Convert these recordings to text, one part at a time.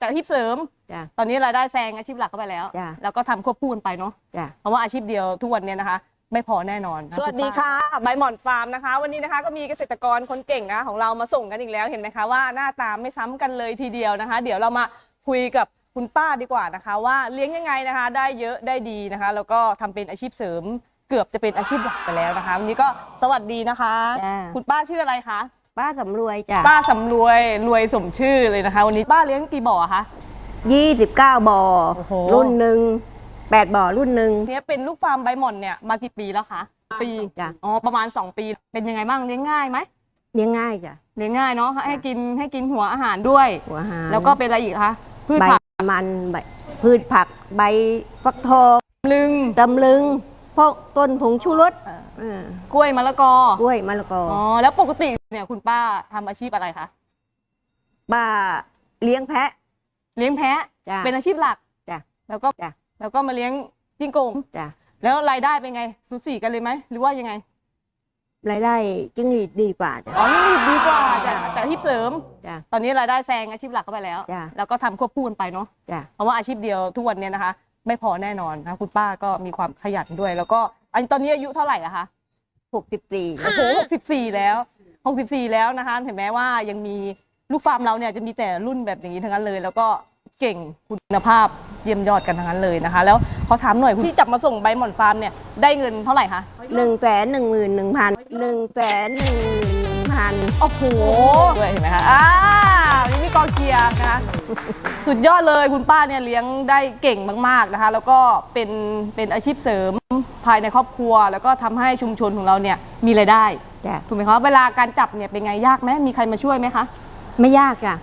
จากอาชีพเสริม จ้ะ ตอนนี้รายได้แซงอาชีพหลักเข้าไปแล้ว จ้ะ แล้วก็ทำควบคู่กันไปเนาะ จ้ะ เพราะว่าอาชีพเดียวทุกวันเนี้นะคะ ไม่พอแน่นอนนะสวัสดีค่ะใบหมอนฟาร์มนะคะ วันนี้นะคะก็มีเกษตรกรคนเก่งนะของเรามาส่งกันอีกแล้วเห็นไหมคะว่าหน้าตาไม่ซ้ำกันเลยทีเดียวนะคะ เดี๋ยวเรามาคุยกับคุณป้าดีกว่านะคะ ว่าเลี้ยงยังไงนะคะ ได้เยอะได้ดีนะคะ แล้วก็ทำเป็นอาชีพเสริม เกือบจะเป็นอาชีพหลักไปแล้วนะคะวันนี้ก็สวัสดีนะคะ จ้ะคุณป้าชื่ออะไรคะ ป้าสำรวยจ้ะป้าสำรวยรวยสมชื่อเลยนะคะ วันนี้ป้าเลี้ยงกี่บ่อคะยี่สิบเก้าบ่อ โอ้โห รุ่นหนึ่งแปดบ่อรุ่นหนึ่งเนี้ยเป็นลูกฟาร์มใบหม่อนเนี่ยมากี่ปีแล้วคะปีจ้ะอ๋อประมาณ 2 ปีเป็นยังไงบ้างเลี้ยงง่ายไหมเลี้ยงง่ายจ้ะเลี้ยงง่ายเนาะให้กินให้กินหัวอาหารด้วย หัวอาหารแล้วก็เป็นอะไรอีกคะพืชใบผักมันใบพืชผัก ใบฟักทองลึงตำลึงพวกต้นผงชูรสเออกล้วยมะละกอ กล้วยมะละกอออ๋อ แล้วปกติเนี่ยคุณป้าทำอาชีพอะไรคะ ป้าเลี้ยงแพะ เลี้ยงแพะ จ้ะเป็นอาชีพหลัก จ้ะ แล้วก็ จ้ะ แล้วก็มาเลี้ยงจิ้งโกง จ้ะแล้วรายได้เป็นไง สูสีกันเลยไหม หรือว่ายังไง รายได้จิ้งหรีดดีกว่าจ้ะอ๋อนี่ดีกว่าจากจากอาชีพเสริม จ้ะ ตอนนี้รายได้แซงอาชีพหลักเข้าไปแล้ว จ้ะ แล้วก็ทำควบคู่กันไปเนาะ จ้ะ เพราะว่าอาชีพเดียวทุกวันเนี้นะคะ ไม่พอแน่นอนนะคุณป้าก็มีความขยันด้วย แล้วก็ อันตอนนี้อายุเท่าไหร่อะคะหกสิบสี่โอ้โห64แล้ว64แล้วนะคะเห็นไหมว่ายังมีลูกฟาร์มเราเนี่ยจะมีแต่รุ่นแบบอย่างนี้ทั้งนั้นเลย แล้วก็เก่งคุณภาพเยี่ยมยอดกันทั้งนั้นเลยนะคะ แล้วขอถามหน่อยที่จับมาส่งใบหม่อนฟาร์มเนี่ยได้เงินเท่าไหร่คะหนึ่งแสนหนึ่งหมื่นหนึ่งพันหนึ่งแสนหนึ่งหมื่นหนึ่งพันโอ้โหด้วยเห็นไหมคะอ่า สุดยอดเลยคุณป้าเนี่ยเลี้ยงได้เก่งมากๆนะคะ แล้วก็เป็นเป็นอาชีพเสริมภายในครอบครัว แล้วก็ทำให้ชุมชนของเราเนี่ยมีรายได้จ้ะถูกไหมคะเวลาการจับเนี่ยเป็นไงยากไหมมีใครมาช่วยไหมคะไม่ยากจ้ะ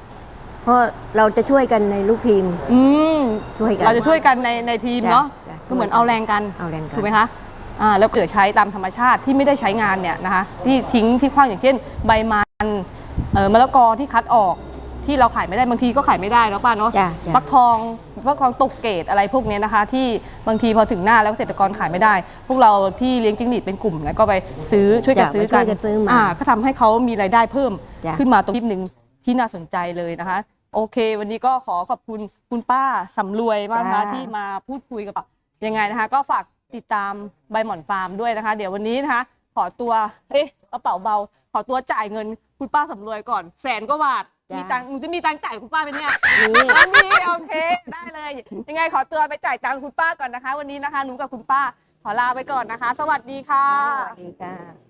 เพราะเราจะช่วยกันในลูกทีม อืมช่วยกันเราจะช่วยกันในในทีมเนาะจ้ะจ้ะก็เหมือนเอาแรงกันเอาแรงกัน ถูกไหมคะอ่าแล้วเหลือใช้ตามธรรมชาติที่ไม่ได้ใช้งานเนี่ยนะคะที่ทิ้งที่ขว้างอย่างเช่น ใบมันเออมะละกอที่คัดออก ที่เราขายไม่ได้บางทีก็ขายไม่ได้เนาะป้าเนาะจ้ะจ้ะ ฟักทองฟักทองตกเกรดอะไรพวกเนี้ยนะคะ ที่บางทีพอถึงหน้าแล้วเกษตรกรขายไม่ได้ พวกเราที่เลี้ยงจิ้งหรีดเป็นกลุ่มนะก็ไปซื้อช่วยกันจ้ะซื้อมาช่กัวนยกันซื้อมาอ่าก็ทำให้เขามีรายได้เพิ่มจ้ะ ขึ้นมาตรงที่หนึ่งที่น่าสนใจเลยนะคะ โอเค วันนี้ก็ขอขอบคุณคุณป้าสำรวยมากนะคะที่มาพูดคุยกับเรายังไงนะคะ ก็ฝากติดตามใบหมอนฟาร์มด้วยนะคะ เดี๋ยววันนี้นะคะขอตัวเอ๊ะกระเป๋าเบา ขอตัวจ่ายเงินคุณป้าสำรวยก่อนแสนกว่าบาทจ้ะ มีตังค์หนูจะมีตังค์จ่ายคุณป้าไหมเนี่ยนี่ไม่มีโอเค ได้เลย ยังไงขอตัวไปจ่ายตังค์คุณป้าก่อนนะคะ วันนี้นะคะ หนูกับคุณป้าขอลาไปก่อนนะคะ สวัสดีค่ะ สวัสดีค่ะ